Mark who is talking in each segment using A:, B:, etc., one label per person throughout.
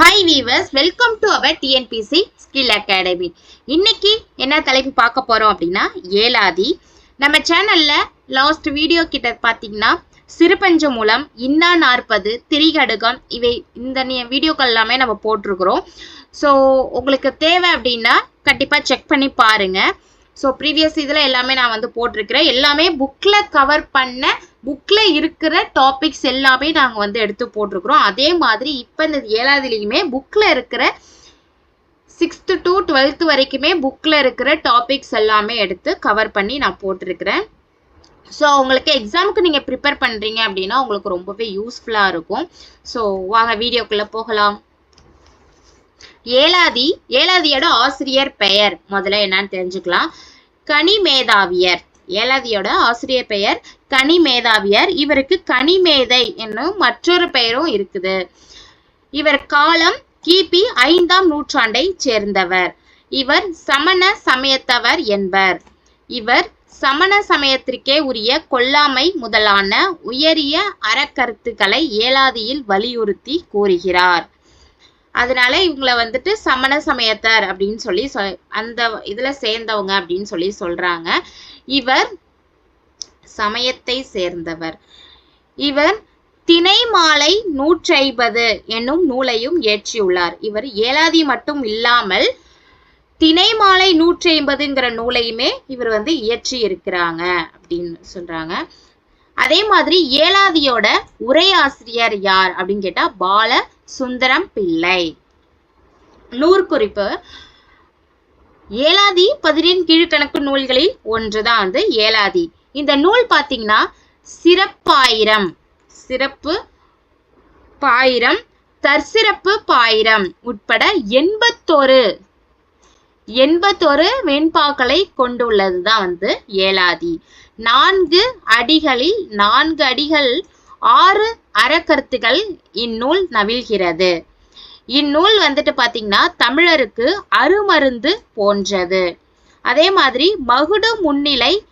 A: Hi viewers welcome to our TNPSC skill academy இன்னைக்கு என்ன தலைப்பு பார்க்க போகிறோம் அப்படின்னா ஏலாதி நம்ம சேனலில் லாஸ்ட் வீடியோ கிட்ட பார்த்தீங்கன்னா சிறுபஞ்ச மூலம் இன்னா நாற்பது திரிகடுகம் இவை இந்த வீடியோக்கள் எல்லாமே நம்ம போட்டிருக்கிறோம். ஸோ உங்களுக்கு தேவை அப்படின்னா கண்டிப்பாக செக் பண்ணி பாருங்கள் ஸோ ப்ரீவியஸ் இதில் எல்லாமே நான் வந்து போட்டிருக்கிறேன். எல்லாமே புக்கில் கவர் பண்ண புக்கில் இருக்கிற டாபிக்ஸ் எல்லாமே நாங்கள் வந்து எடுத்து போட்டிருக்கிறோம். அதே மாதிரி இப்போ இந்த ஏழாவதுலேயுமே புக்கில் இருக்கிற சிக்ஸ்த்து டு டுவெல்த்து வரைக்குமே புக்கில் இருக்கிற டாபிக்ஸ் எல்லாமே எடுத்து கவர் பண்ணி நான் போட்டிருக்கிறேன். ஸோ உங்களுக்கு எக்ஸாமுக்கு நீங்கள் ப்ரிப்பேர் பண்ணுறீங்க அப்படின்னா உங்களுக்கு ரொம்பவே யூஸ்ஃபுல்லாக இருக்கும். ஸோ வாங்க வீடியோக்குள்ளே போகலாம். ஏழாதி ஏழாதியோட ஆசிரியர் பெயர் முதல்ல என்னன்னு தெரிஞ்சுக்கலாம். கனிமேதாவியர். ஏழாவதியோட ஆசிரியர் பெயர் கனிமேதாவியர். இவருக்கு கனிமேதை என்னும் மற்றொரு பெயரும் இருக்குது. இவர் காலம் கிபி ஐந்தாம் நூற்றாண்டை சேர்ந்தவர். இவர் சமண சமயத்தவர் என்பர். இவர் சமண சமயத்திற்கே உரிய கொல்லாமை முதலான உயரிய அறக்கருத்துக்களை ஏலாதியில் வலியுறுத்தி கூறுகிறார். அதனால இவங்களை வந்துட்டு சமண சமயத்தர் அப்படின்னு சொல்லி சொ- அந்த இதுல சேர்ந்தவங்க அப்படின்னு சொல்லி சொல்றாங்க. இவர் சமயத்தை சேர்ந்தவர். இவர் திணைமாலை நூற்றைம்பது என்னும் நூலையும் இயற்றியுள்ளார். இவர் ஏலாதி மட்டும் இல்லாமல் திணைமாலை நூற்றி ஐம்பதுங்கிற நூலையுமே இவர் வந்து இயற்றி இருக்கிறாங்க அப்படின்னு சொல்றாங்க. அதே மாதிரி ஏலாதியோட உரையாசிரியர் யார் அப்படின்னு கேட்டா பால சுந்தரம் பிள்ளை. நூற்குறிப்பு ஏலாதி பதினெண் கீழ்கணக்கு நூல்களில் ஒன்றுதான் வந்து ஏலாதி. இந்த நூல் பார்த்தீங்கன்னா சிறப்பாயிரம். சிறப்பு பாயிரம் தற்சிறப்பு பாயிரம் உட்பட எண்பத்தொரு எண்பத்தொரு வெண்பாக்களை கொண்டுள்ளதுதான் வந்து ஏலாதி. நான்கு அடிகளில் நான்கு அடிகள் ஆறு அறக்கருத்துகள் இந்நூல் நவிழ்கிறது. இந்நூல் வந்துட்டு பார்த்தீங்கன்னா தமிழருக்கு அருமருந்து போன்றது. அதே மாதிரி மகுடு முன்னிலை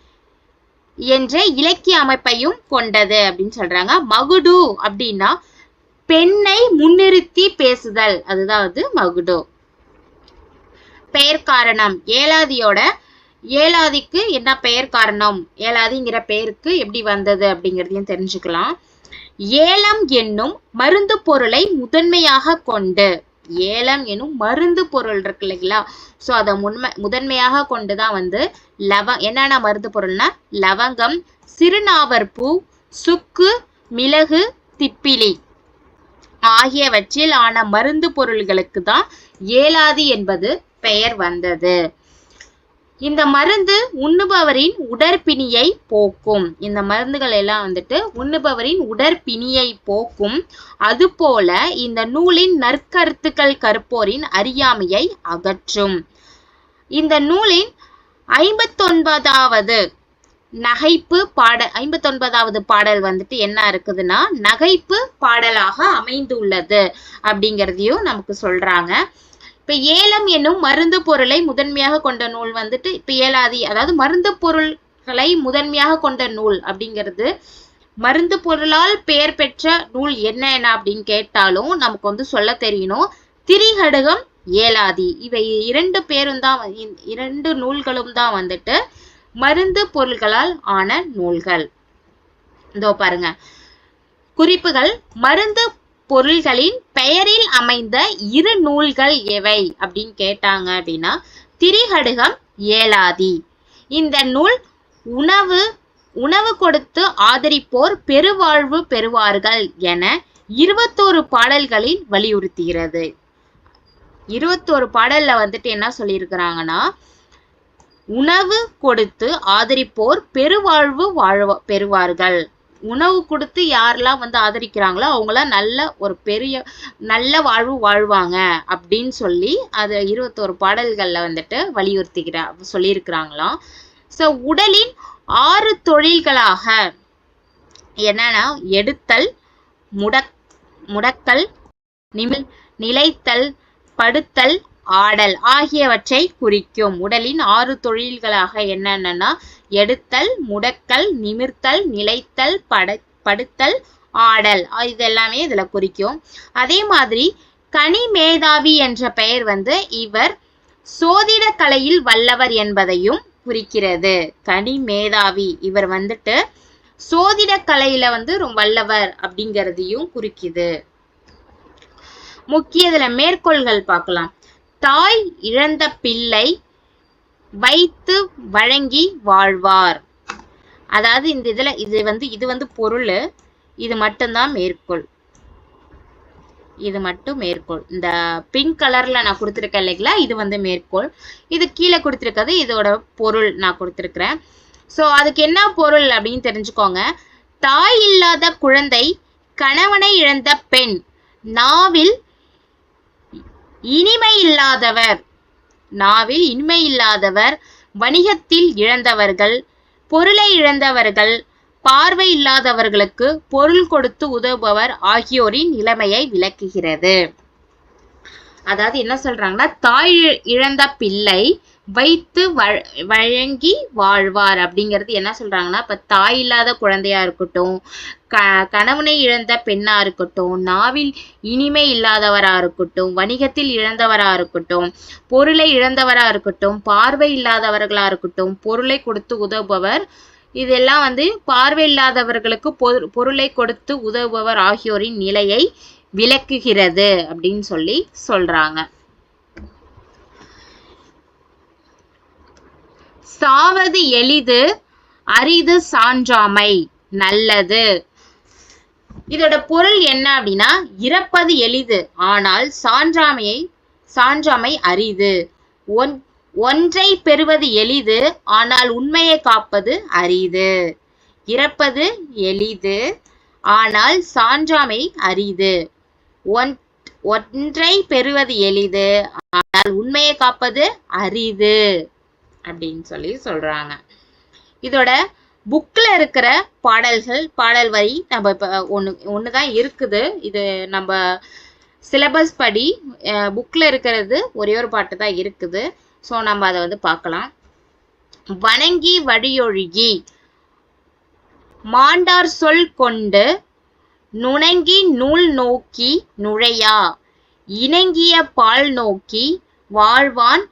A: என்ற இலக்கிய அமைப்பையும் கொண்டது அப்படின்னு சொல்றாங்க. மகுடு அப்படின்னா பெண்ணை முன்னிறுத்தி பேசுதல். அதுதான் வந்து மகுடு. பெயர் காரணம். ஏலாதியோட ஏலாதிக்கு என்ன பெயர் காரணம்? ஏலாதிங்கிற பெயருக்கு எப்படி வந்தது அப்படிங்கிறதையும் தெரிஞ்சுக்கலாம். ஏலம் என்னும் மருந்து பொருளை முதன்மையாக கொண்டு ஏலம் என்னும் மருந்து பொருள் இருக்கு இல்லைங்களா? ஸோ அதை முன்மை முதன்மையாக கொண்டு தான் வந்து லவ என்னென்ன மருந்து பொருள்னா லவங்கம் சிறுநாவற்பூ சுக்கு மிளகு திப்பிலி ஆகியவற்றில் ஆன மருந்து பொருள்களுக்கு தான் ஏலாதி என்பது பெயர் வந்தது. இந்த மருந்து உண்ணுபவரின் உடற்பிணியை போக்கும். இந்த மருந்துகள் எல்லாம் வந்துட்டு உண்ணுபவரின் உடற்பிணியை போக்கும். அதுபோல இந்த நூலின் நற்கருத்துக்கள் கற்போரின் அறியாமையை அகற்றும். இந்த நூலின் ஐம்பத்தொன்பதாவது நகைப்பு பாட ஐம்பத்தொன்பதாவது பாடல் வந்துட்டு என்ன இருக்குதுன்னா நகைப்பு பாடலாக அமைந்துள்ளது அப்படிங்கிறதையும் நமக்கு சொல்றாங்க. இப்ப ஏலம் என்னும் மருந்து பொருளை முதன்மையாக கொண்ட நூல் வந்துட்டு இப்ப ஏலாதி அதாவது மருந்து பொருள்களை முதன்மையாக கொண்ட நூல் அப்படிங்கிறது. மருந்து பொருளால் பெயர் பெற்ற நூல் என்ன என்ன அப்படின்னு கேட்டாலும் நமக்கு வந்து சொல்ல தெரியணும். திரிகடுகம் ஏலாதி இவை இரண்டு பேரும் தான் இரண்டு நூல்களும் தான் வந்துட்டு மருந்து பொருள்களால் ஆன நூல்கள். இதோ பாருங்க. குறிப்புகள் மருந்து பொருள்களின் பெயரில் அமைந்த இரு நூல்கள் எவை அப்படின்னு கேட்டாங்க அப்படின்னா திரிகடுகம் ஏலாதி இந்த நூல் உணவு உணவு கொடுத்து ஆதரிப்போர் பெருவாழ்வு பெறுவார்கள் என இருபத்தோரு பாடல்களில் வலியுறுத்துகிறது. இருபத்தோரு பாடல்ல வந்துட்டு என்ன சொல்லியிருக்கிறாங்கன்னா உணவு கொடுத்து ஆதரிப்போர் பெருவாழ்வு வாழ்வ பெறுவார்கள். உணவு கொடுத்து யாரெல்லாம் வந்து ஆதரிக்கிறாங்களோ அவங்களாம் நல்ல ஒரு பெரிய நல்ல வாழ்வு வாழ்வாங்க அப்படின்னு சொல்லி அது இருபத்தோரு பாடல்கள்ல வந்துட்டு வலியுறுத்திக்கிற சொல்லியிருக்கிறாங்களாம். ஸோ உடலின் ஆறு தொழில்களாக என்னன்னா எடுத்தல் முடக் முடக்கல் நிமிழ் நிலைத்தல் படுத்தல் ஆடல் ஆகியவற்றை குறிக்கும். உடலின் ஆறு தொழில்களாக என்னென்னன்னா எடுத்தல் முடக்கல் நிமிர்த்தல் நிலைத்தல் பட படுத்தல் ஆடல். இதெல்லாமே இது எல்லாமே இதுல குறிக்கும். அதே மாதிரி கனி மேதாவி என்ற பெயர் வந்து இவர் சோதிட கலையில் வல்லவர் என்பதையும் குறிக்கிறது. கனி மேதாவி இவர் வந்துட்டு சோதிட கலையில வந்து ரொம்ப வல்லவர் அப்படிங்கிறதையும் குறிக்குது. முக்கிய இதுல மேற்கோள்கள் பார்க்கலாம். தாய் இழந்த பிள்ளை வைத்து வழங்கி வாழ்வார். அதாவது இந்த இதுல இது வந்து இது வந்து பொருள். இது மட்டும்தான் மேற்கோள். இது மட்டும் மேற்கோள். இந்த பிங்க் கலர்ல நான் கொடுத்துருக்கேன் இல்லைங்களா? இது வந்து மேற்கோள். இது கீழே கொடுத்துருக்கிறது இதோட பொருள் நான் கொடுத்துருக்குறேன். ஸோ அதுக்கு என்ன பொருள் அப்படின்னு தெரிஞ்சுக்கோங்க. தாய் இல்லாத குழந்தை கணவனை இழந்த பெண் நாவில் இனிமை இல்லாதவர் நாவில் இனிமை இல்லாதவர் வணிகத்தில் இழந்தவர்கள் பொருளை இழந்தவர்கள் பார்வை இல்லாதவர்களுக்கு பொருள் கொடுத்து உதவுபவர் ஆகியோரின் நிலைமையை விளக்குகிறது. அதாவது என்ன சொல்றாங்கன்னா தாய் இழ- இழந்த பிள்ளை வைத்து வழங்கி வாழ்வார் அப்படிங்கிறது என்ன சொல்றாங்கன்னா இப்ப தாய் இல்லாத குழந்தையா இருக்கட்டும் க கணவனை இழந்த பெண்ணா இருக்கட்டும் நாவில் இனிமை இல்லாதவரா இருக்கட்டும் வணிகத்தில் இழந்தவரா இருக்கட்டும் பொருளை இழந்தவரா இருக்கட்டும் பார்வை இல்லாதவர்களா இருக்கட்டும் பொருளை கொடுத்து உதவுபவர். இதெல்லாம் வந்து பார்வை இல்லாதவர்களுக்கு பொரு- பொருளை கொடுத்து உதவுபவர் ஆகியோரின் நிலையை விளக்குகிறது அப்படின்னு சொல்லி சொல்றாங்க. சாவது எளிது அரிது சான்றாமை நல்லது. இதோட பொருள் என்ன அப்படின்னா இறப்பது எளிது ஆனால் சான்றாமையை சான்றாமை அரிது. ஒன் ஒன்றை பெறுவது எளிது ஆனால் உண்மையை காப்பது அரிது. இறப்பது எளிது ஆனால் சான்றாமை அரிது. ஒன் ஒன்றை பெறுவது எளிது ஆனால் உண்மையை காப்பது அரிது அப்படின்னு சொல்லி சொல்றாங்க. இதோட புக்கில் இருக்கிற பாடல்கள் பாடல் வரி நம்ம இப்போ ஒன்று ஒன்று தான் இருக்குது. இது நம்ம சிலபஸ் படி புக்கில் இருக்கிறது ஒரே ஒரு பாட்டு தான் இருக்குது. ஸோ நம்ம அதை வந்து பார்க்கலாம். வணங்கி வழியொழுகி மாண்டார் சொல் கொண்டு நுணங்கி நூல் நோக்கி நுழையா இணங்கிய பால் நோக்கி வாழ்வான்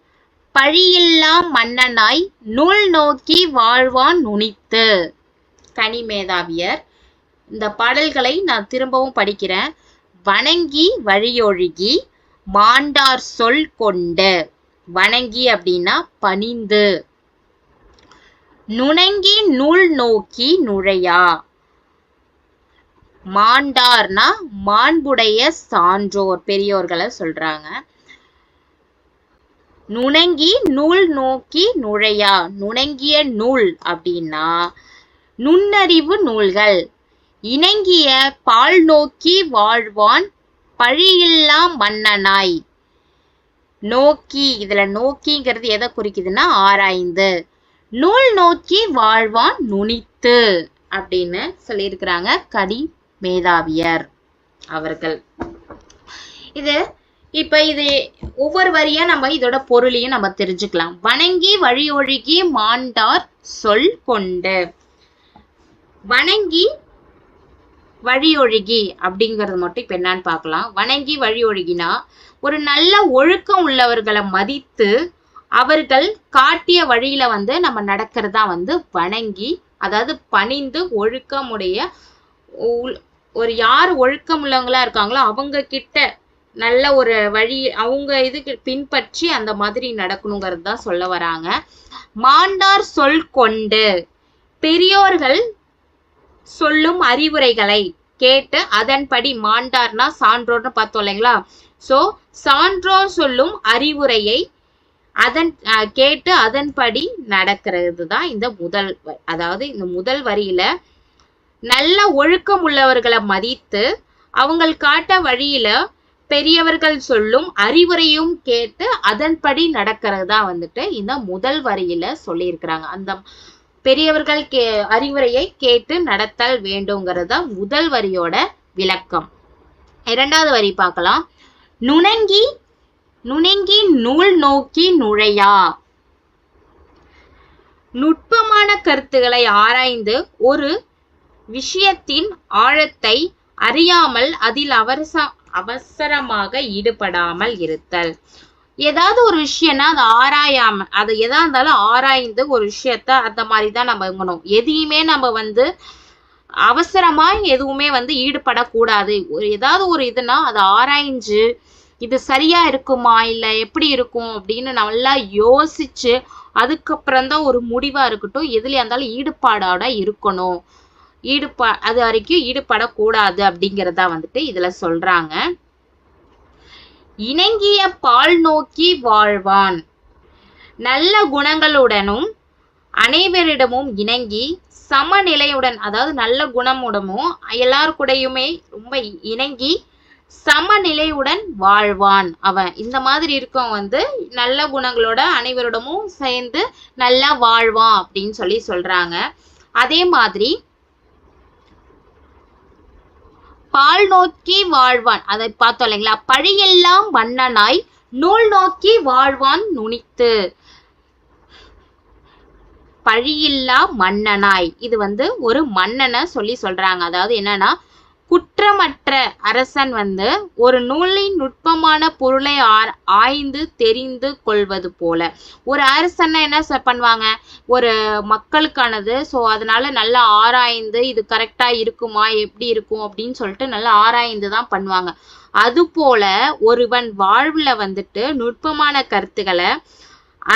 A: பழியில்லா மன்னனாய் நூல் நோக்கி வாழ்வான் நுனித்து. கனிமேதாவியர் இந்த பாடல்களை நான் திரும்பவும் படிக்கிறேன். வணங்கி வழியொழுகி மாண்டார் சொல் கொண்டு. வணங்கி அப்படின்னா பணிந்து. நுணங்கி நூல் நோக்கி நுழையா? மாண்டார்னா மாண்புடைய சான்றோர் பெரியோர்களை சொல்றாங்க. நுணங்கி நூல் நோக்கி நுழையா? நுணங்கிய நூல் அப்படின்னா நுண்ணறிவு நூல்கள். இணங்கிய பால் நோக்கி வாழ்வான் பழியில்லா மன்னனாய். நோக்கி இதுல நோக்கிங்கிறது எதை குறிக்குதுன்னா ஆராய்ந்து. நூல் நோக்கி வாழ்வான் நுனித்து அப்படின்னு சொல்லியிருக்கிறாங்க கடி மேதாவியர் அவர்கள். இது இப்போ இது ஒவ்வொரு வரியா நம்ம இதோட பொருளையும் நம்ம தெரிஞ்சுக்கலாம். வணங்கி வழியொழுகி மாண்டார் சொல் கொண்டு. வணங்கி வழியொழுகி அப்படிங்கிறது மட்டும் இப்போ என்னன்னு பார்க்கலாம். வணங்கி வழியொழுகினா ஒரு நல்ல ஒழுக்கம் உள்ளவர்களை மதித்து அவர்கள் காட்டிய வழியில வந்து நம்ம நடக்கிறதா வந்து வணங்கி அதாவது பணிந்து ஒழுக்கமுடைய உள்- ஒரு யார் ஒழுக்கம் உள்ளவங்களா இருக்காங்களோ அவங்க கிட்ட நல்ல ஒரு வழி அவங்க இதுக்கு பின்பற்றி அந்த மாதிரி நடக்கணுங்கிறது தான் சொல்ல வராங்க. மாண்டார் சொல் கொண்டு பெரியோர்கள் சொல்லும் அறிவுரைகளை கேட்டு அதன்படி மாண்டார்னா சான்றோர்னு பார்த்தோம் இல்லைங்களா? ஸோ சான்றோர் சொல்லும் அறிவுரையை அதன் அஹ், கேட்டு அதன்படி நடக்கிறது தான் இந்த முதல் அதாவது இந்த முதல் வரியில. நல்ல ஒழுக்கம் உள்ளவர்களை மதித்து அவங்க காட்ட வழியில பெரியவர்கள் சொல்லும் அறிவுரையும் கேட்டு அதன்படி நடக்கிறது தான் வந்துட்டு இந்த முதல் வரியில சொல்லியிருக்கிறாங்க. அந்த பெரியவர்கள் கே அறிவுரையை கேட்டு நடத்தல் வேண்டுங்கிறது தான் முதல் வரியோட விளக்கம். இரண்டாவது வரி பார்க்கலாம். நுணங்கி நுணங்கி நூல் நோக்கி நுழையா? நுட்பமான கருத்துக்களை ஆராய்ந்து ஒரு விஷயத்தின் ஆழத்தை அறியாமல் அதில் அவரச அவசரமாக ஈடுபடாமல் இருத்தல். ஏதாவது ஒரு விஷயம்னா அதை ஆராயாம அது எதா இருந்தாலும் ஆராய்ந்து ஒரு விஷயத்த அந்த மாதிரி தான் நம்ம இங்கணும் எதையுமே நம்ம வந்து அவசரமா எதுவுமே வந்து ஈடுபடக்கூடாது. ஒரு ஏதாவது ஒரு இதுனா அதை ஆராய்ஞ்சு இது சரியா இருக்குமா இல்லை எப்படி இருக்கும் அப்படின்னு நல்லா யோசிச்சு அதுக்கப்புறம் தான் ஒரு முடிவா இருக்கட்டும் எதுலயா இருந்தாலும் ஈடுபாடோட இருக்கணும். ஈடுபா அது வரைக்கும் ஈடுபடக்கூடாது அப்படிங்கறதா வந்துட்டு இதுல சொல்றாங்க. இணங்கிய பால் நோக்கி வாழ்வான். நல்ல குணங்களுடனும் அனைவரிடமும் இணங்கி சமநிலையுடன் அதாவது நல்ல குணமுடமும் எல்லார் கூடயுமே ரொம்ப இணங்கி சமநிலையுடன் வாழ்வான். அவன் இந்த மாதிரி இருக்கவன் வந்து நல்ல குணங்களோட அனைவரிடமும் சேர்ந்து நல்லா வாழ்வான் அப்படின்னு சொல்லி சொல்றாங்க. அதே மாதிரி பால் நோக்கி வாழ்வான். அதை பார்த்தோம் இல்லைங்களா? பழியெல்லாம் மன்னனாய் நூல் நோக்கி வாழ்வான் நுனித்து. பழியில்லா மன்னனாய். இது வந்து ஒரு மன்னனை சொல்லி சொல்றாங்க. அதாவது என்னன்னா குற்றமற்ற அரசன் வந்து ஒரு நூலின் நுட்பமான பொருளை ஆய்ந்து தெரிந்து கொள்வது போல. ஒரு அரசன்னா என்ன பண்ணுவாங்க? ஒரு மக்களுக்கானது. ஸோ அதனால நல்லா ஆராய்ந்து இது கரெக்டா இருக்குமா? எப்படி இருக்கும்? அப்படின்னு சொல்லிட்டு நல்லா ஆராய்ந்து தான் பண்ணுவாங்க. அதுபோல ஒருவன் வாழ்வில் வந்துட்டு நுட்பமான கருத்துக்களை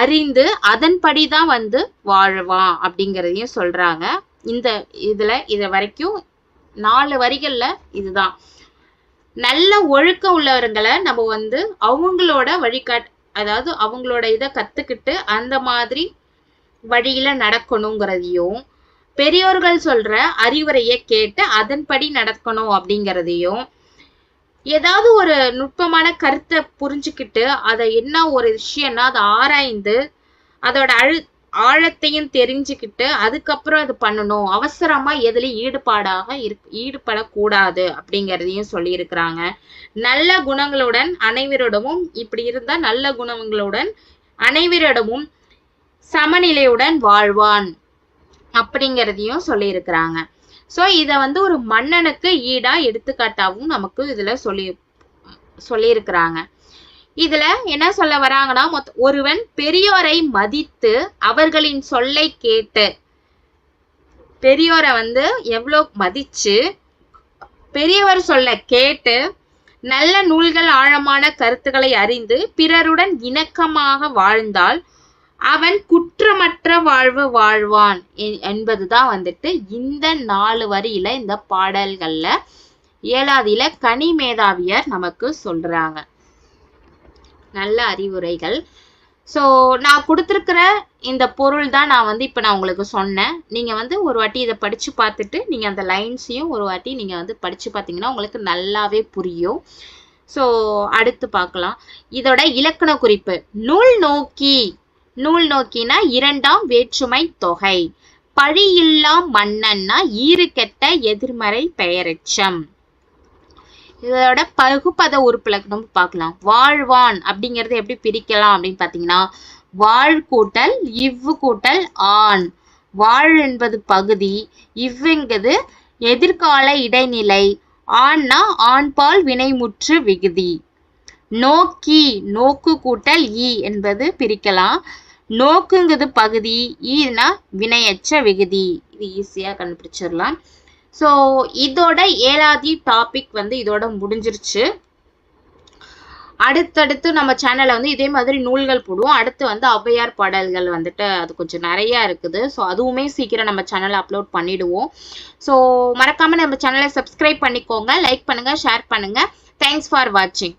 A: அறிந்து அதன்படி தான் வந்து வாழ்வான் அப்படிங்கிறதையும் சொல்றாங்க. இந்த இதில் இது வரைக்கும் நாலு வரிகள்ல இதுதான். நல்ல ஒழுக்கம் உள்ளவர்களை நம்ம வந்து அவங்களோட வழிகாட் அதாவது அவங்களோட இதை கத்துக்கிட்டு அந்த மாதிரி வழியில நடக்கணுங்கிறதையும் பெரியோர்கள் சொல்ற அறிவுரையை கேட்டு அதன்படி நடக்கணும் அப்படிங்கிறதையும் ஏதாவது ஒரு நுட்பமான கருத்தை புரிஞ்சுக்கிட்டு அதை என்ன ஒரு விஷயம்னா அதை ஆராய்ந்து அதோட அழு ஆழத்தையும் தெரிஞ்சுக்கிட்டு அதுக்கப்புறம் அது பண்ணணும். அவசரமா எதுலயும் ஈடுபாடாக இருக் ஈடுபடக்கூடாது அப்படிங்கிறதையும் சொல்லியிருக்கிறாங்க. நல்ல குணங்களுடன் அனைவரிடமும் இப்படி இருந்தா நல்ல குணங்களுடன் அனைவரிடமும் சமநிலையுடன் வாழ்வான் அப்படிங்கிறதையும் சொல்லியிருக்கிறாங்க. ஸோ இதை வந்து ஒரு மன்னனுக்கு ஈடா எடுத்துக்காட்டாகவும் நமக்கு இதுல சொல்லி சொல்லியிருக்கிறாங்க. இதுல என்ன சொல்ல வராங்கன்னா ஒருவன் பெரியோரை மதித்து அவர்களின் சொல்லை கேட்டு பெரியோரை வந்து எவ்வளோ மதிச்சு பெரியவர் சொல்ல கேட்டு நல்ல நூல்கள் ஆழமான கருத்துக்களை அறிந்து பிறருடன் இணக்கமாக வாழ்ந்தால் அவன் குற்றமற்ற வாழ்வு வாழ்வான் என்பதுதான் வந்துட்டு இந்த நாலு வரியில இந்த பாடல்கள்ல ஏழாவதில கனி மேதாவியர் நமக்கு சொல்றாங்க. நல்ல அறிவுரைகள். ஸோ நான் கொடுத்துருக்கிற இந்த பொருள் தான் நான் வந்து இப்போ நான் உங்களுக்கு சொன்னேன். நீங்கள் வந்து ஒரு வாட்டி இதை படித்து பார்த்துட்டு நீங்கள் அந்த லைன்ஸையும் ஒரு வாட்டி நீங்கள் வந்து படித்து பார்த்தீங்கன்னா உங்களுக்கு நல்லாவே புரியும். ஸோ அடுத்து பார்க்கலாம். இதோட இலக்கண குறிப்பு. நூல் நோக்கி. நூல் நோக்கினா இரண்டாம் வேற்றுமை தொகை. பழியில்லா மன்னன்னா ஈறு கெட்ட எதிர்மறை பெயரெச்சம். இதோட பகுப்பத உறுப்புல நம்ம பார்க்கலாம். வாழ்வான் அப்படிங்கறது எப்படி பிரிக்கலாம் அப்படின்னு பார்த்தீங்கன்னா வாழ் கூட்டல் இவ்வு கூட்டல் ஆண். வாழ் என்பது பகுதி இவ்வுங்கிறது எதிர்கால இடைநிலை. ஆண்னா ஆண்பால் வினைமுற்று விகுதி. நோக்கி நோக்கு கூட்டல் ஈ என்பது பிரிக்கலாம். நோக்குங்கிறது பகுதி ஈனா வினையற்ற விகுதி. இது ஈஸியாக கண்டுபிடிச்சிடலாம். ஸோ இதோட ஏழாவது டாபிக் வந்து இதோட முடிஞ்சிருச்சு. அடுத்தடுத்து நம்ம சேனலில் வந்து இதே மாதிரி நூல்கள் போடுவோம். அடுத்து வந்து ஔவையார் பாடல்கள் வந்துட்டு அது கொஞ்சம் நிறையா இருக்குது. ஸோ அதுவுமே சீக்கிரம் நம்ம சேனலில் அப்லோட் பண்ணிவிடுவோம் ஸோ மறக்காமல் நம்ம சேனலை சப்ஸ்கிரைப் பண்ணிக்கோங்க. லைக் பண்ணுங்கள் ஷேர் பண்ணுங்கள் தேங்க்ஸ் ஃபார் வாட்சிங்